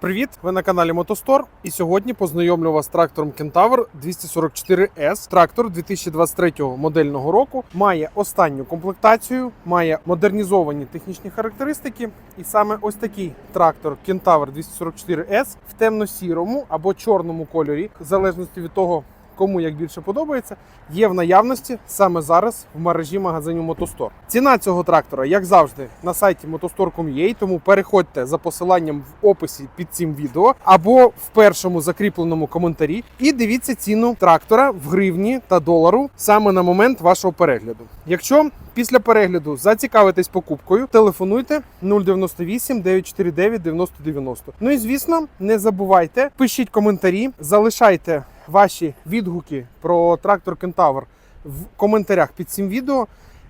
Привіт! Ви на каналі Мотостор. І сьогодні познайомлю вас з трактором Кентавр 244S. Трактор 2023 модельного року має останню комплектацію, має модернізовані технічні характеристики. І саме ось такий трактор Кентавр 244S в темно-сірому або чорному кольорі, в залежності від того. Кому як більше подобається, є в наявності саме зараз в мережі магазинів Мотостор. Ціна цього трактора, як завжди, на сайті motostor.com.ua, тому переходьте за посиланням в описі під цим відео або в першому закріпленому коментарі і дивіться ціну трактора в гривні та долару саме на момент вашого перегляду. Якщо після перегляду зацікавитесь покупкою, телефонуйте 098 949 9090. Ну і звісно, не забувайте, пишіть коментарі, залишайте ваші відгуки про трактор Кентавр в коментарях під цим відео.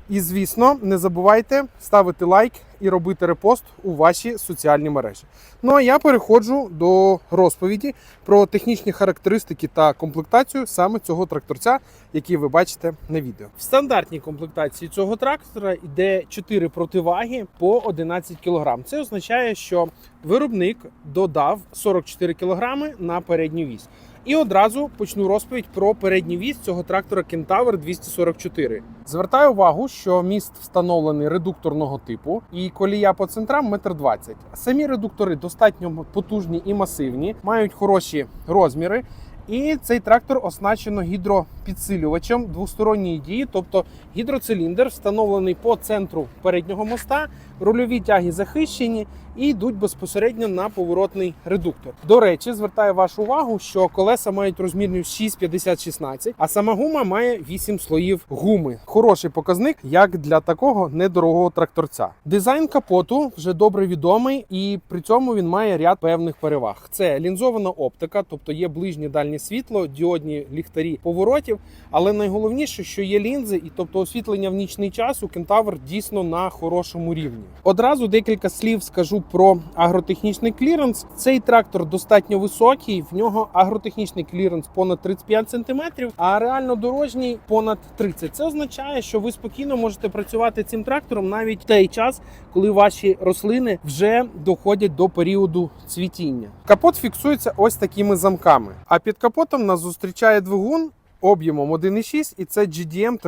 І, звісно, не забувайте ставити лайк і робити репост у ваші соціальні мережі. Ну а я переходжу до розповіді про технічні характеристики та комплектацію саме цього тракторця, який ви бачите на відео. В стандартній комплектації цього трактора йде 4 противаги по 11 кг. Це означає, що виробник додав 44 кг на передню вісь. І одразу почну розповідь про передній віз цього трактора Кентавр 244. Звертаю увагу, що міст встановлений редукторного типу, і колія по центрам 1,20 м. Самі редуктори достатньо потужні і масивні, мають хороші розміри. І цей трактор оснащено гідропідсилювачем двосторонньої дії, тобто гідроциліндр встановлений по центру переднього моста, рульові тяги захищені і йдуть безпосередньо на поворотний редуктор. До речі, звертаю вашу увагу, що колеса мають розмірність 6,50-16, а сама гума має 8 слоїв гуми. Хороший показник, як для такого недорогого тракторця. Дизайн капоту вже добре відомий, і при цьому він має ряд певних переваг. Це лінзована оптика, тобто є ближнє дальнє світло, діодні ліхтарі поворотів. Але найголовніше, що є лінзи, і тобто освітлення в нічний час у Кентавр дійсно на хорошому рівні. Одразу декілька слів скажу про агротехнічний кліренс. Цей трактор достатньо високий, в нього агротехнічний кліренс понад 35 см, а реально дорожній понад 30. Це означає, що ви спокійно можете працювати цим трактором навіть в той час, коли ваші рослини вже доходять до періоду цвітіння. Капот фіксується ось такими замками. А під капотом нас зустрічає двигун об'ємом 1,6 і це GDM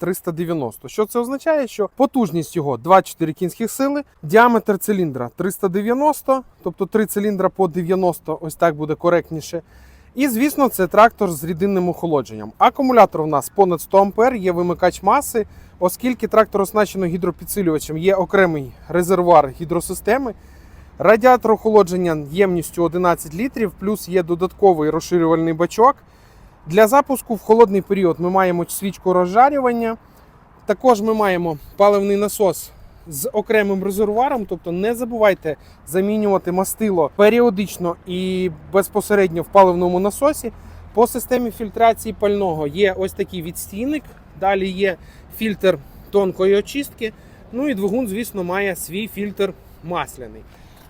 385-390. Що це означає? Що потужність його 24 кінських сили, діаметр циліндра 390, тобто 3 циліндра по 90, ось так буде коректніше. І, звісно, це трактор з рідинним охолодженням. Акумулятор у нас понад 100 ампер, є вимикач маси, оскільки трактор оснащено гідропідсилювачем, є окремий резервуар гідросистеми. Радіатор охолодження ємністю 11 літрів, плюс є додатковий розширювальний бачок. Для запуску в холодний період ми маємо свічку розжарювання. Також ми маємо паливний насос з окремим резервуаром, тобто не забувайте замінювати мастило періодично і безпосередньо в паливному насосі. По системі фільтрації пального є ось такий відстійник, далі є фільтр тонкої очистки. Ну і двигун, звісно, має свій фільтр масляний.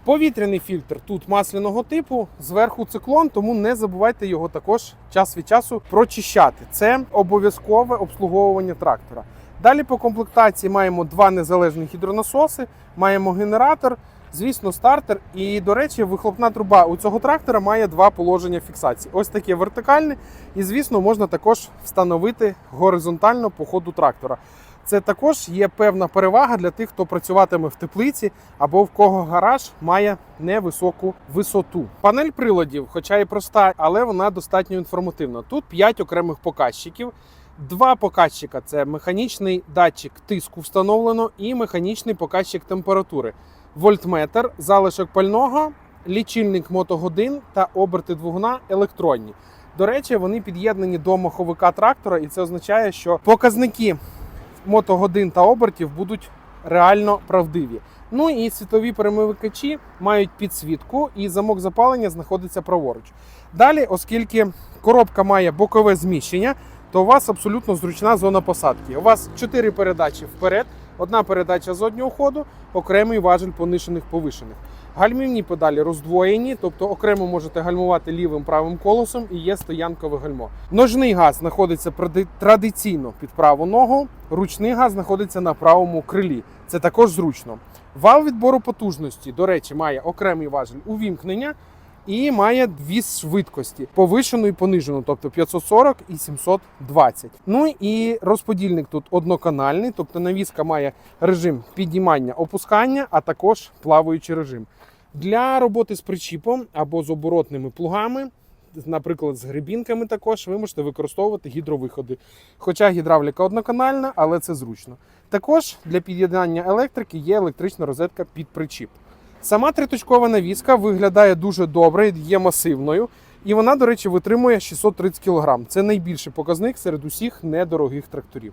Повітряний фільтр тут масляного типу, зверху циклон, тому не забувайте його також час від часу прочищати. Це обов'язкове обслуговування трактора. Далі по комплектації маємо два незалежні гідронасоси, маємо генератор, звісно, стартер. І, до речі, вихлопна труба у цього трактора має два положення фіксації. Ось таке вертикальне, і, звісно, можна також встановити горизонтально по ходу трактора. Це також є певна перевага для тих, хто працюватиме в теплиці або в кого гараж має невисоку висоту. Панель приладів, хоча і проста, але вона достатньо інформативна. Тут 5 окремих показчиків. Два показчика це механічний датчик тиску встановлено і механічний показчик температури, вольтметр, залишок пального, лічильник мотогодин та оберти двигуна електронні. До речі, вони під'єднані до маховика трактора, і це означає, що показники мотогодин та обертів будуть реально правдиві. Ну і світлові перемикачі мають підсвітку, і замок запалення знаходиться праворуч. Далі, оскільки коробка має бокове зміщення, то у вас абсолютно зручна зона посадки. У вас 4 передачі вперед, одна передача з ходу, окремий важель понишених повишених. Гальмівні педалі роздвоєні, тобто окремо можете гальмувати лівим правим колесом і є стоянкове гальмо. Ножний газ знаходиться традиційно під праву ногу, ручний газ знаходиться на правому крилі. Це також зручно. Вал відбору потужності, до речі, має окремий важель увімкнення і має дві швидкості: повишену і понижену, тобто 540 і 720. Ну і розподільник тут одноканальний, тобто навіска має режим підіймання опускання, а також плаваючий режим. Для роботи з причіпом або з оборотними плугами, наприклад, з грибінками, також ви можете використовувати гідровиходи. Хоча гідравліка одноканальна, але це зручно. Також для під'єднання електрики є електрична розетка під причіп. Сама триточкова навіска виглядає дуже добре, є масивною, і вона, до речі, витримує 630 кг. Це найбільший показник серед усіх недорогих тракторів.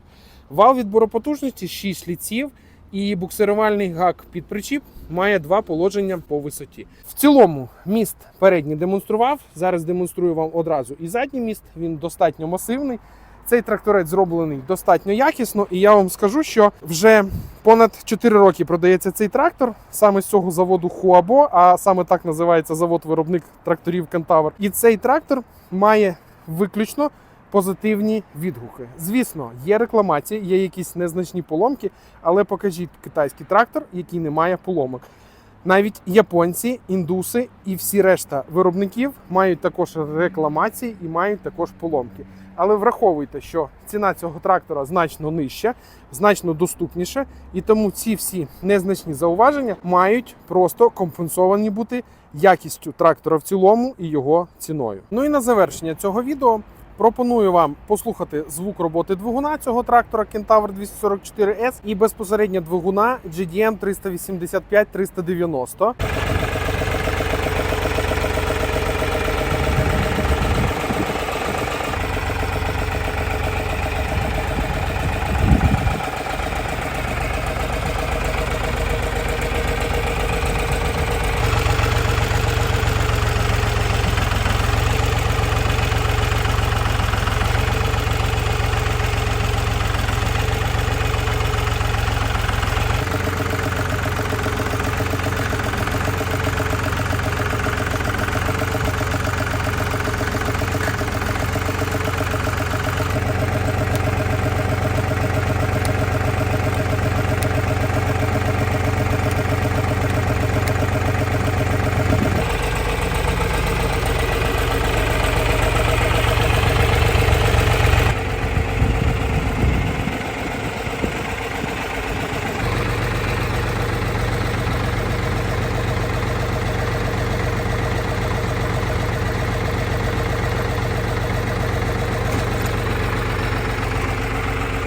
Вал відбору потужності 6 ліців, і буксирувальний гак під причіп має два положення по висоті. В цілому міст передній демонстрував. Зараз демонструю вам одразу і задній міст. Він достатньо масивний. Цей тракторець зроблений достатньо якісно, і я вам скажу, що вже понад 4 роки продається цей трактор саме з цього заводу Хуабо, а саме так називається завод-виробник тракторів Кентавр. І цей трактор має виключно позитивні відгуки. Звісно, є рекламації, є якісь незначні поломки, але покажіть китайський трактор, який не має поломок. Навіть японці, індуси і всі решта виробників мають також рекламації і мають також поломки. Але враховуйте, що ціна цього трактора значно нижча, значно доступніша, і тому ці всі незначні зауваження мають просто компенсовані бути якістю трактора в цілому і його ціною. Ну і на завершення цього відео пропоную вам послухати звук роботи двигуна цього трактора Кентавр 244S і безпосередньо двигуна GDM 385-390.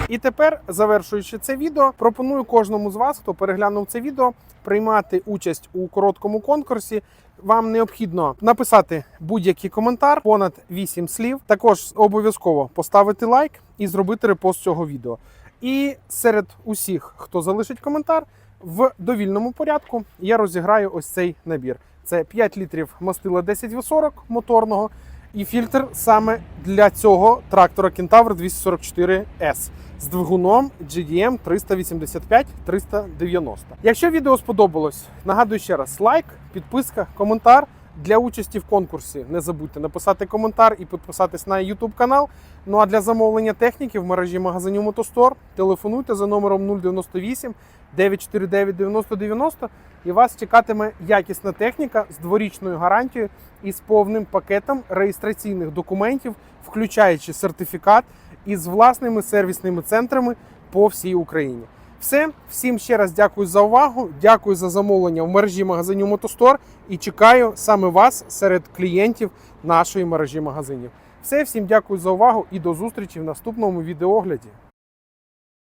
І тепер, завершуючи це відео, пропоную кожному з вас, хто переглянув це відео, приймати участь у короткому конкурсі. Вам необхідно написати будь-який коментар, понад 8 слів. Також обов'язково поставити лайк і зробити репост цього відео. І серед усіх, хто залишить коментар, в довільному порядку я розіграю ось цей набір. Це 5 літрів мастила 10В40 моторного і фільтр саме для цього трактора Кентавр 244S з двигуном GDM 385-390. Якщо відео сподобалось, нагадую ще раз: лайк, підписка, коментар. Для участі в конкурсі не забудьте написати коментар і підписатись на YouTube канал. Ну а для замовлення техніки в мережі магазинів Мотостор телефонуйте за номером 098 949 9090 і вас чекатиме якісна техніка з дворічною гарантією і з повним пакетом реєстраційних документів, включаючи сертифікат із власними сервісними центрами по всій Україні. Все, всім ще раз дякую за увагу. Дякую за замовлення в мережі магазинів Мотостор і чекаю саме вас серед клієнтів нашої мережі магазинів. Все, всім дякую за увагу і до зустрічі в наступному відеоогляді.